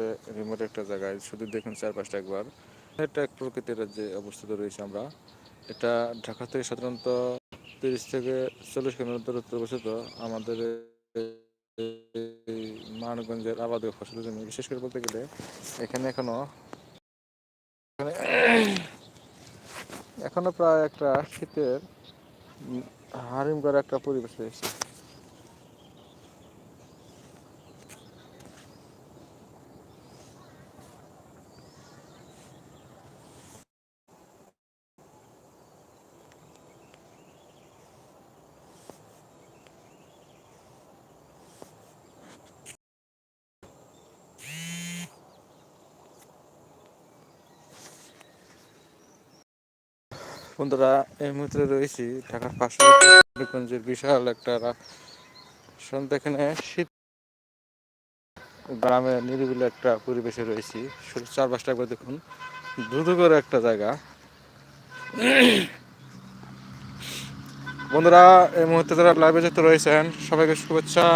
আসলে রিমোট একটা জায়গায় শুধু দেখুন চারপাশটা একবার। এটা এক প্রকৃতির যে অবস্থিত রয়েছে আমরা। এটা ঢাকা থেকে সাধারণত তিরিশ থেকে চল্লিশ কিলোমিটার দূরত্বে অবস্থিত আমাদের মানগঞ্জের আবাদীয় ফসল জমি। বিশেষ করে বলতে গেলে এখানে এখনও এখানে এখনও প্রায় একটা শীতের হারিম করা একটা পরিবেশ রয়েছে। বন্ধুরা, এই মুহূর্তে রয়েছি ঢাকার পাশে। বিশাল একটা সন্ধ্যা এখানে শীত গ্রামে নিরিবিলি একটা পরিবেশে রয়েছি। চারপাশটা একবার দেখুন। করে একটা জায়গা। বন্ধুরা, এই মুহূর্তে যারা লাইভে যুক্ত রয়েছেন, সবাইকে শুভেচ্ছা।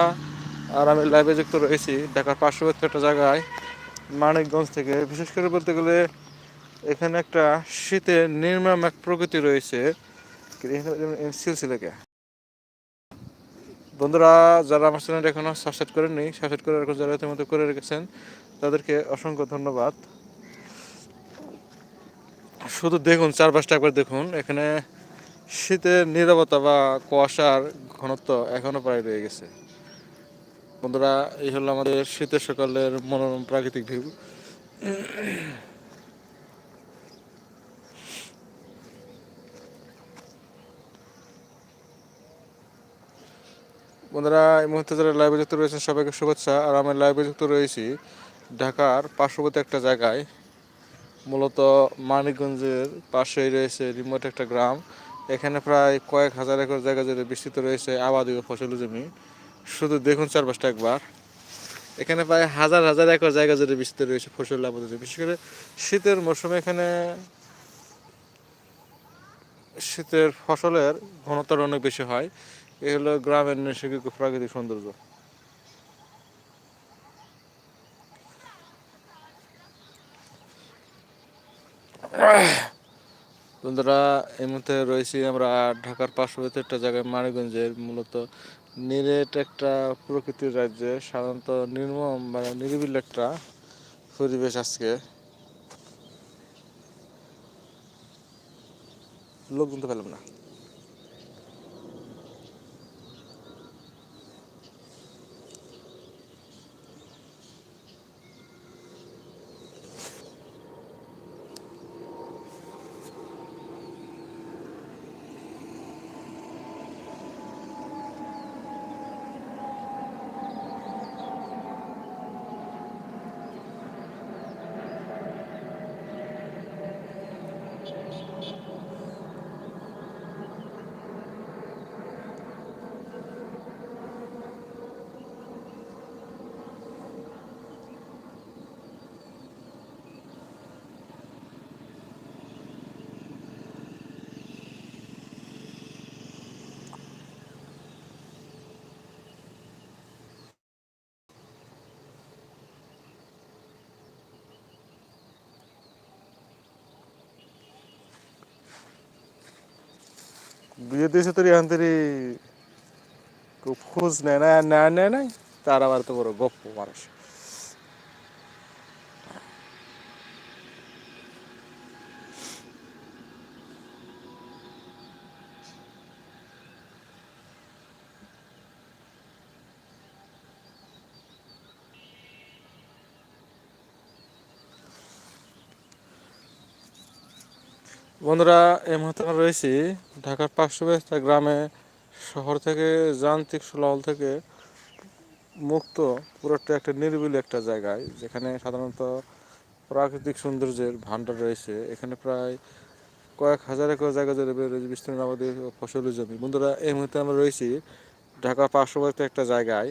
আর আমি লাইভে যুক্ত রয়েছি ঢাকার পার্শ্ববর্তী একটা জায়গায়, মানিকগঞ্জ থেকে। বিশেষ করে বলতে গেলে এখানে একটা শীতের নির্মম এক প্রকৃতি রয়েছে। সিলসিলাকে। বন্ধুরা, যারা আমার চ্যানেল এখনও সাবস্ক্রাইব করেননি সাবস্ক্রাইব করে রাখুন যারা ইতিমধ্যে করে রেখেছেন, তাদেরকে অসংখ্য ধন্যবাদ। শুধু দেখুন, চারপাশটা একবার দেখুন, এখানে শীতের নীরবতা বা কুয়াশার ঘনত্ব এখনও প্রায় রয়ে গেছে। বন্ধুরা, এই হলো আমাদের শীতের সকালের মনোরম প্রাকৃতিক ভিউ বন্ধুরা, এই মুহূর্তে যারা লাইভে যুক্ত রয়েছেন, সবাইকে শুভেচ্ছা। আর আমি লাইভে যুক্ত রয়েছি ঢাকার পার্শ্ববর্তী একটা জায়গায়। মূলত মানিকগঞ্জের পাশেই রয়েছে রিমোট একটা গ্রাম। এখানে প্রায় কয়েক হাজার একর জায়গা জুড়ে বিস্তৃত রয়েছে আবাদি ও ফসলি জমি। শুধু দেখুন চারপাশটা একবার। এখানে প্রায় হাজার হাজার একর জায়গা জুড়ে বিস্তৃত রয়েছে ফসল আবাদি জমি। বিশেষ করে শীতের মরশুমে এখানে শীতের ফসলের ঘনত্বটা অনেক বেশি হয়। এই হলো গ্রামের নৈসর্গিক প্রাকৃতিক সৌন্দর্য। বন্ধুরা, এই মুহূর্তে রয়েছি আমরা ঢাকার পার্শ্ববর্তী একটা জায়গায়, মানিকগঞ্জের, মূলত নিরেট একটা প্রকৃতির রাজ্যে, সাধারণত নির্মম মানে নিরিবিল একটা পরিবেশ আজকে। লোক শুনতে পেলাম না। বিয়ে এসে তোর এখান থেকে। খোঁজ নেয়, না নেয় নেয় নাই তার আবার তো বড় গপ্প মানুষ। বন্ধুরা, এই মুহূর্তে আমরা রয়েছি ঢাকার পার্শ্ববর্তী একটা গ্রামে, শহর থেকে যান্ত্রিক সুলহল থেকে মুক্ত, পুরোটা একটা নিরিবিলি একটা জায়গায়, যেখানে সাধারণত প্রাকৃতিক সৌন্দর্যের ভান্ডার রয়েছে। এখানে প্রায় কয়েক হাজার একর জায়গা জুড়ে রয়েছে বিস্তীর্ণ আবাদি ও ফসলি জমি। বন্ধুরা, এই মুহূর্তে আমরা রয়েছি ঢাকার পার্শ্ববর্তী একটা জায়গায়,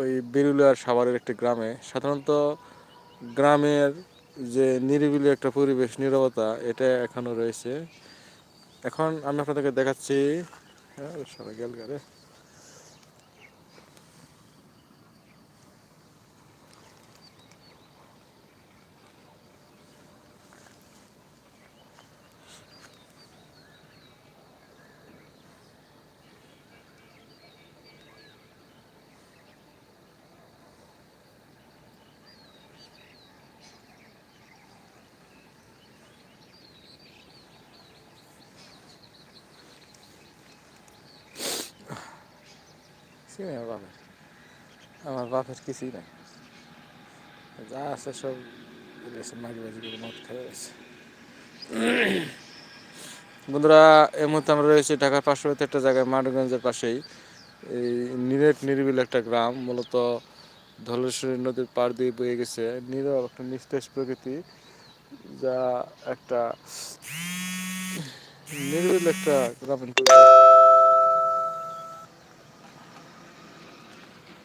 ওই বেরুলিয়ার সাভারের একটি গ্রামে। সাধারণত গ্রামের যে নিরিবিলি একটা পরিবেশ নিরবতা এটা এখনও রয়েছে এখন আমি আপনাদেরকে দেখাচ্ছি হ্যাঁ, গেল। কিছুই নেই আমার বাপের। আমার বাপের কিছুই নাই। যা আছে সব মাগি বাজি করে মদ খেয়ে গেছে। বন্ধুরা, এই মুহূর্তে আমরা রয়েছি ঢাকার পার্শ্ববর্তী একটা জায়গায় মানগঞ্জের পাশেই। এই নিরেট নিরিবিল একটা গ্রাম, মূলত ধলেশ্বরী নদীর পাড় দিয়ে বয়ে গেছে। নীরব একটা নিস্তেজ প্রকৃতি, যা একটা নিরিবিল একটা গ্রামীণ পরিবেশ।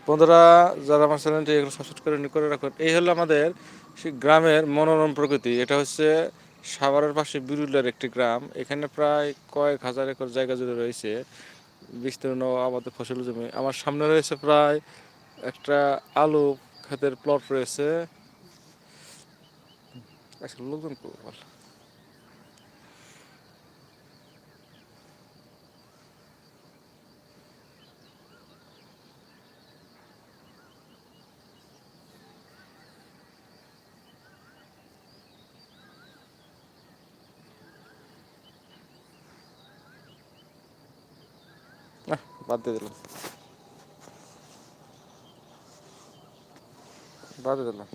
বন্ধুরা, যারা আমার চ্যানেলটি এগুলো সাবস্ক্রাইব করে করে রাখুন। এই হলো আমাদের গ্রামের মনোরম প্রকৃতি। এটা হচ্ছে সাভারের পাশে বিরুলের একটি গ্রাম। এখানে প্রায় কয়েক হাজার একর জায়গা জুড়ে রয়েছে বিস্তীর্ণ আবাদ ফসল জমি। আমার সামনে রয়েছে প্রায় একটা আলু ক্ষেতের প্লট রয়েছে। আজকে লোকজন বাদ দিয়ে দিলাম বাদ দিয়ে দিলাম।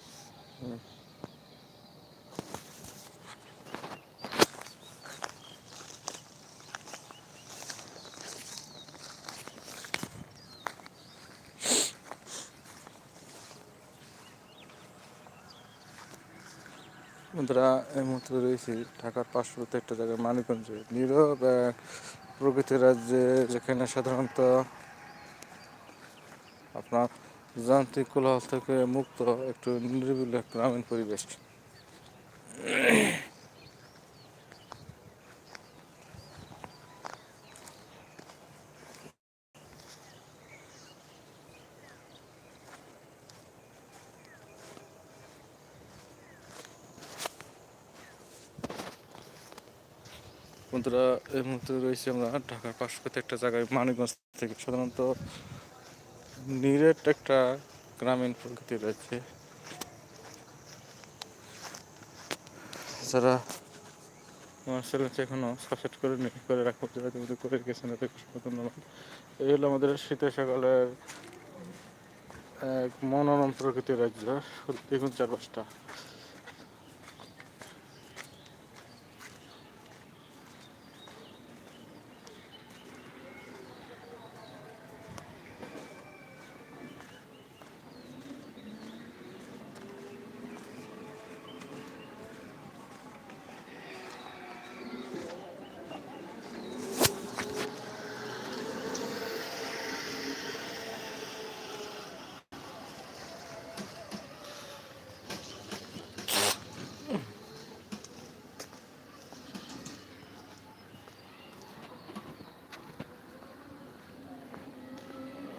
বন্ধুরা, এই মুহূর্তে রয়েছি ঢাকার পার্শ্ববর্তী একটা জায়গায়, মানিকগঞ্জে নীরব প্রকৃতির রাজ্যে যেখানে সাধারণত আপনার যান্ত্রিক কোলাহল থেকে মুক্ত একটু নিরিবিলি গ্রামীণ পরিবেশ। বন্ধুরা, এই মুহূর্তে রয়েছি আমরা ঢাকার পার্শ্ববর্তী একটা জায়গায়, মানিকগঞ্জ থেকে। সাধারণত নিরেট একটা গ্রামীণ প্রকৃতি রয়েছে। যারা আমার চ্যানেলটি এখনও সাবস্ক্রাইব করে নি, করে রাখো যারা তুমি করে রেখেছেন তাদেরকে ধন্যবাদ। এই হলো আমাদের শীতের সকালের এক মনোরম প্রকৃতির রাজ্য, দেখুন চারপাশটা।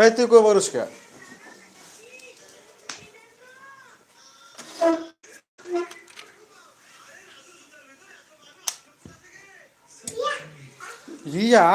এই তুই কই বলিস কে রিয়া